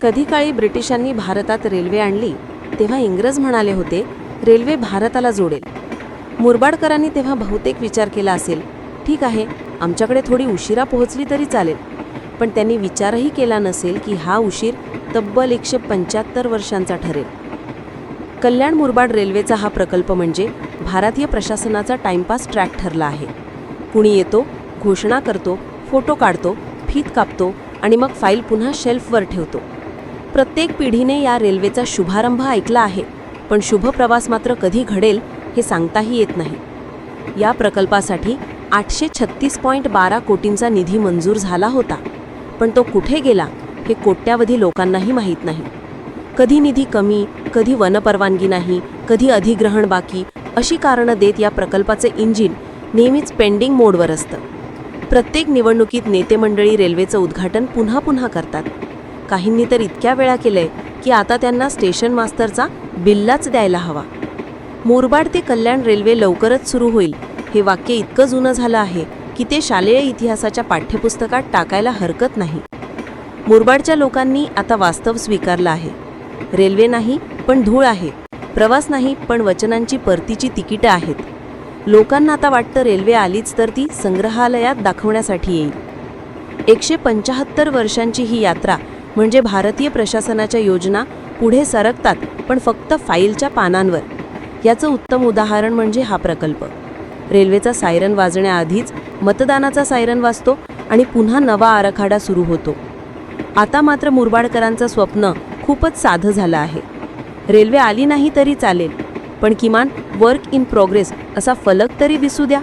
कधी काळी ब्रिटिशांनी भारतात रेल्वे आणली तेव्हा इंग्रज म्हणाले होते रेल्वे भारताला जोडेल. मुरबाडकरांनी तेव्हा बहुतेक विचार केला असेल ठीक आहे आमच्याकडे थोडी उशिरा पोहोचली तरी चालेल. पण त्यांनी विचारही केला नसेल की हा उशीर तब्बल एकशे पंच्याहत्तर वर्षांचा ठरेल. कल्याण मुरबाड रेल्वेचा हा प्रकल्प म्हणजे भारतीय प्रशासनाचा टाइमपास ट्रॅक ठरला आहे. कुणी येतो घोषणा करतो फोटो काढतो फीत कापतो आणि मग फाईल पुन्हा शेल्फवर ठेवतो. प्रत्येक पिढीने या रेल्वेचा शुभारंभ ऐकला आहे पण शुभ प्रवास मात्र कधी घडेल हे सांगताही येत नाही. या प्रकल्पासाठी आठशे छत्तीस पॉईंट बारा कोटींचा निधी मंजूर झाला होता पण तो कुठे गेला हे कोट्यावधी लोकांनाही माहीत नाही. कधी निधी कमी कधी वनपरवानगी नाही कधी अधिग्रहण बाकी अशी कारणं देत या प्रकल्पाचे इंजिन नेहमीच पेंडिंग मोडवर असतं. प्रत्येक निवडणुकीत नेते मंडळी रेल्वेचं उद्घाटन पुन्हा पुन्हा करतात. काहींनी तर इतक्या वेळा केलंय की आता त्यांना स्टेशन मास्तरचा बिल्लाच द्यायला हवा. मुरबाड ते कल्याण रेल्वे लवकरच सुरू होईल हे वाक्य इतकं जुनं झालं आहे की ते शालेय इतिहासाच्या पाठ्यपुस्तकात टाकायला हरकत नाही. मुरबाडच्या लोकांनी आता वास्तव स्वीकारलं आहे. रेल्वे नाही पण धूळ आहे. प्रवास नाही पण वचनांची परतीची तिकीटं आहेत. लोकांना आता वाटतं रेल्वे आलीच तर ती संग्रहालयात दाखवण्यासाठी येईल. एकशे पंचाहत्तर वर्षांची ही यात्रा म्हणजे भारतीय प्रशासनाच्या योजना पुढे सरकतात पण फक्त फाईलच्या पानांवर. याचं उत्तम उदाहरण म्हणजे हा प्रकल्प. रेल्वेचा सायरन वाजण्याआधीच मतदानाचा सायरन वाजतो आणि पुन्हा नवा आराखडा सुरू होतो. आता मात्र मुरबाडकरांचं स्वप्न खूपच साधं झालं आहे. रेल्वे आली नाही तरी चालेल पण किमान वर्क इन प्रोग्रेस असा फलक तरी दिसू द्या.